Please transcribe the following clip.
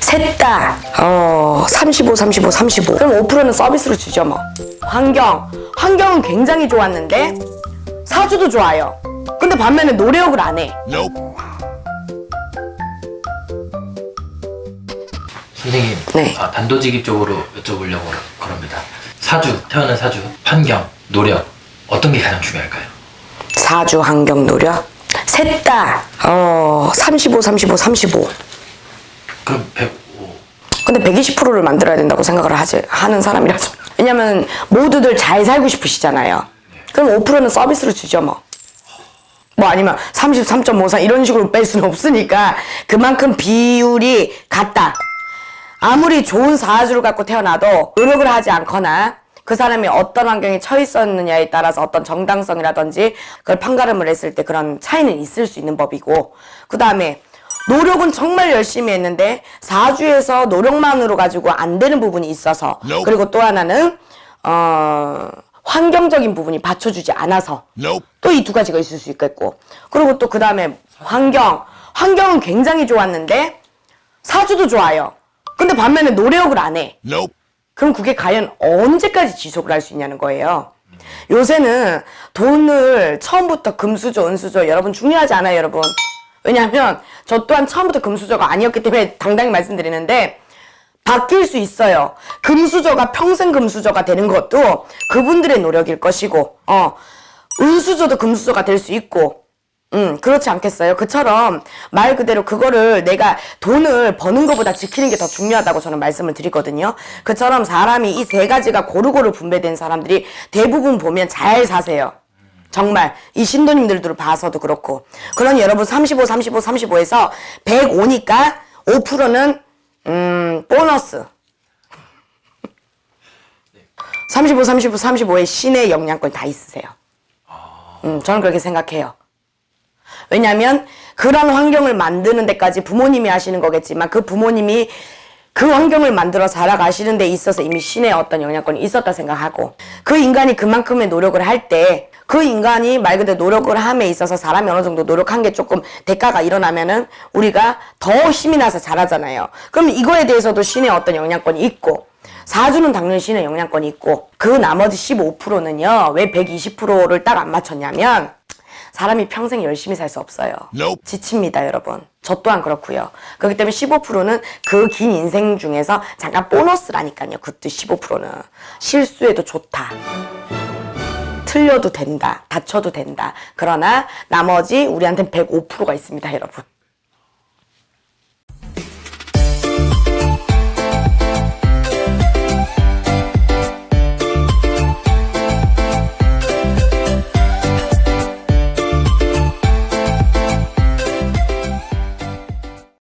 셋 다, 어, 35, 35, 35. 그럼 5%는 서비스로 주죠, 뭐. 환경. 환경은 굉장히 좋았는데, 사주도 좋아요. 근데 반면에 노력을 안 해. 선생님, 네. 아, 단도직입적으로 여쭤보려고 그럽니다. 사주, 태어난 사주, 환경, 노력 어떤 게 가장 중요할까요? 사주, 환경, 노력. 셋 다, 어, 35, 35, 35. 그럼 105. 근데 120%를 만들어야 된다고 생각을 하지, 하는 사람이라서. 왜냐면 모두들 잘 살고 싶으시잖아요. 그럼 5%는 서비스로 주죠, 뭐. 뭐 아니면 33.54 이런 식으로 뺄 수는 없으니까 그만큼 비율이 같다. 아무리 좋은 사주를 갖고 태어나도 노력을 하지 않거나 그 사람이 어떤 환경에 처해 있었느냐에 따라서 어떤 정당성이라든지 그걸 판가름을 했을 때 그런 차이는 있을 수 있는 법이고 그 다음에 노력은 정말 열심히 했는데 사주에서 노력만으로 가지고 안 되는 부분이 있어서 그리고 또 하나는 어 환경적인 부분이 받쳐주지 않아서 또이 두 가지가 있을 수 있겠고 그리고 또 그 다음에 환경 환경은 굉장히 좋았는데 사주도 좋아요 근데 반면에 노력을 안 해. 그럼 그게 과연 언제까지 지속을 할 수 있냐는 거예요. 요새는 돈을 처음부터 금수저, 은수저 여러분 중요하지 않아요, 여러분. 왜냐하면 저 또한 처음부터 금수저가 아니었기 때문에 당당히 말씀드리는데 바뀔 수 있어요. 금수저가 평생 금수저가 되는 것도 그분들의 노력일 것이고, 어, 은수저도 금수저가 될 수 있고, 음, 그렇지 않겠어요? 그처럼 말 그대로 그거를 내가 돈을 버는 것보다 지키는 게 더 중요하다고 저는 말씀을 드리거든요. 그처럼 사람이 이 세 가지가 고루고루 분배된 사람들이 대부분 보면 잘 사세요. 정말 이 신도님들도 봐서도 그렇고 그러니 여러분 35, 35, 35에서 105니까 5%는 음, 보너스 35, 35, 35에 신의 영향권 다 있으세요. 음, 저는 그렇게 생각해요. 왜냐하면 그런 환경을 만드는 데까지 부모님이 하시는 거겠지만 그 부모님이 그 환경을 만들어 살아가시는 데 있어서 이미 신의 어떤 영향권이 있었다 생각하고 그 인간이 그만큼의 노력을 할 때 그 인간이 말 그대로 노력을 함에 있어서 사람이 어느 정도 노력한 게 조금 대가가 일어나면은 우리가 더 힘이 나서 잘하잖아요. 그럼 이거에 대해서도 신의 어떤 영향권이 있고 사주는 당연히 신의 영향권이 있고 그 나머지 15%는요 왜 120%를 딱 안 맞췄냐면 사람이 평생 열심히 살 수 없어요. Nope. 지칩니다, 여러분. 저 또한 그렇고요. 그렇기 때문에 15%는 그 긴 인생 중에서 잠깐 보너스라니까요. 그것도 15%는 실수해도 좋다. 틀려도 된다. 다쳐도 된다. 그러나 나머지 우리한테는 105%가 있습니다, 여러분.